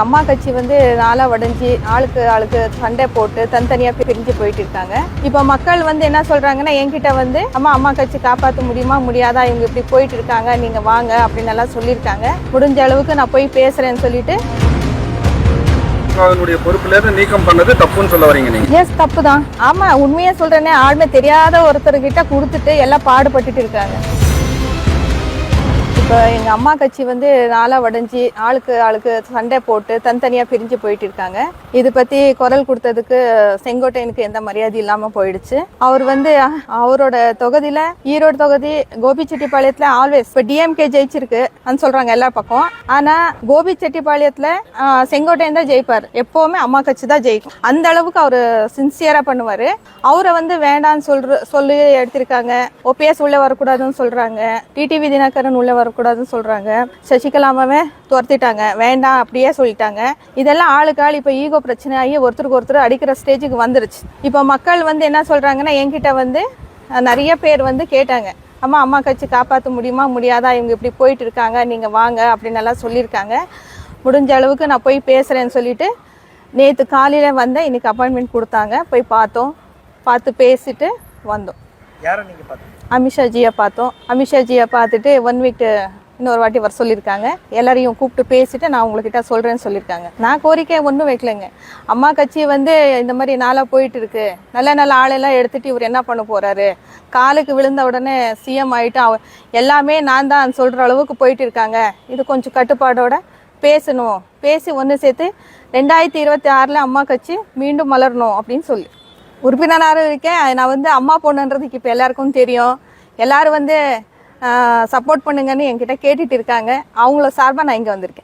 அம்மா கட்சி வந்து நாளா உடஞ்சி ஆளுக்கு ஆளுக்கு சண்டை போட்டு தனித்தனியா பிரிஞ்சு போயிட்டு இருக்காங்க. இப்போ மக்கள் வந்து என்ன சொல்றாங்கன்னா என்கிட்ட வந்து அம்மா அம்மா கட்சி காப்பாற்ற முடியுமா முடியாதா? இவங்க இப்படி போயிட்டு இருக்காங்க நீங்க வாங்க அப்படின்னு எல்லாம் சொல்லியிருக்காங்க. முடிஞ்ச அளவுக்கு நான் போய் பேசுறேன்னு சொல்லிட்டு. அதனுடைய பொறுப்புல இருந்து நீக்கம் பண்ணது தப்புன்னு சொல்ல வரீங்க நீங்க? எஸ் தப்பு தான் ஆமா உண்மையா சொல்றேனே ஆளுமே தெரியாத ஒருத்தர்கிட்ட கொடுத்துட்டு எல்லாம் பாடுபட்டுட்டு இருக்காங்க. இப்போ எங்கள் அம்மா கட்சி வந்து நாளாக உடஞ்சி ஆளுக்கு ஆளுக்கு சண்டை போட்டு தனித்தனியாக பிரிஞ்சு போயிட்டு இருக்காங்க. இது பற்றி குரல் கொடுத்ததுக்கு செங்கோட்டையனுக்கு எந்த மரியாதையும் இல்லாமல் போயிடுச்சு. அவர் வந்து அவரோட தொகுதியில் ஈரோடு தொகுதி கோபிச்செட்டிப்பாளையத்தில் ஆல்வேஸ். இப்போ டிஎம்கே ஜெயிச்சிருக்கு சொல்றாங்க எல்லா பக்கம். ஆனால் கோபிச்செட்டிப்பாளையத்தில் செங்கோட்டையன் தான் ஜெயிப்பார். எப்போவுமே அம்மா கட்சி தான் ஜெயிக்கும். அந்த அளவுக்கு அவர் சின்சியராக பண்ணுவார். அவரை வந்து வேண்டாம்னு சொல்ற சொல்லி எடுத்திருக்காங்க. ஓபிஎஸ் உள்ளே வரக்கூடாதுன்னு சொல்கிறாங்க டிடிவி தினகரன் உள்ள இருக்கக்கூடாதுன்னு சொல்றாங்க. சசிகலாமாவே துரத்திட்டாங்க. வேண்டாம் அப்படியே சொல்லிட்டாங்க. இதெல்லாம் ஆளுக்கு ஆள் இப்போ ஈகோ பிரச்சனை ஆகி ஒருத்தருக்கு ஒருத்தர் அடிக்கிற ஸ்டேஜுக்கு வந்துருச்சு. இப்போ மக்கள் வந்து என்ன சொல்றாங்கன்னா என்கிட்ட வந்து நிறைய பேர் வந்து கேட்டாங்க. அம்மா அம்மா கட்சி காப்பாற்ற முடியுமா முடியாதா? இவங்க இப்படி போயிட்டு இருக்காங்க நீங்க வாங்க அப்படின்னு எல்லாம் சொல்லியிருக்காங்க. முடிஞ்ச அளவுக்கு நான் போய் பேசுறேன்னு சொல்லிட்டு நேற்று காலையில் வந்தேன். இன்னைக்கு அப்பாயின்மெண்ட் கொடுத்தாங்க. போய் பார்த்தோம். பார்த்து பேசிட்டு வந்தோம். யாரை நீங்க பாத்தீங்க அமித்ஷாஜியை பார்த்தோம். அமிஷாஜியை பார்த்துட்டு ஒன் வீக் இன்னொரு வாட்டி வர சொல்லியிருக்காங்க. எல்லாரையும் கூப்பிட்டு பேசிட்டு நான் உங்ககிட்ட சொல்கிறேன்னு சொல்லியிருக்காங்க. நான் கோரிக்கை ஒன்றும் வைக்கலைங்க. அம்மா கட்சி வந்து இந்த மாதிரி நாளாக போயிட்டு இருக்கு. நல்ல நல்ல ஆளெல்லாம் எடுத்துட்டு இவர் என்ன பண்ண போகிறாரு காலுக்கு விழுந்த உடனே சிஎம் ஆகிட்டு அவ எல்லாமே நான் தான் சொல்கிற அளவுக்கு போயிட்டு இருக்காங்க. இது கொஞ்சம் கட்டுப்பாடோட பேசணும். பேசி ஒன்று சேர்த்து ரெண்டாயிரத்தி இருபத்தி ஆறில் அம்மா கட்சி மீண்டும் மலரணும் அப்படின்னு சொல்லி. உறுப்பினராக இருக்கேன். நான் வந்து அம்மா பொண்ணுன்றதுக்கு இப்போ எல்லாருக்கும் தெரியும். எல்லாரும் வந்து சப்போர்ட் பண்ணுங்கன்னு என்கிட்ட கேட்டுட்டு இருக்காங்க. அவங்கள சார்பாக நான் இங்கே வந்திருக்கேன்.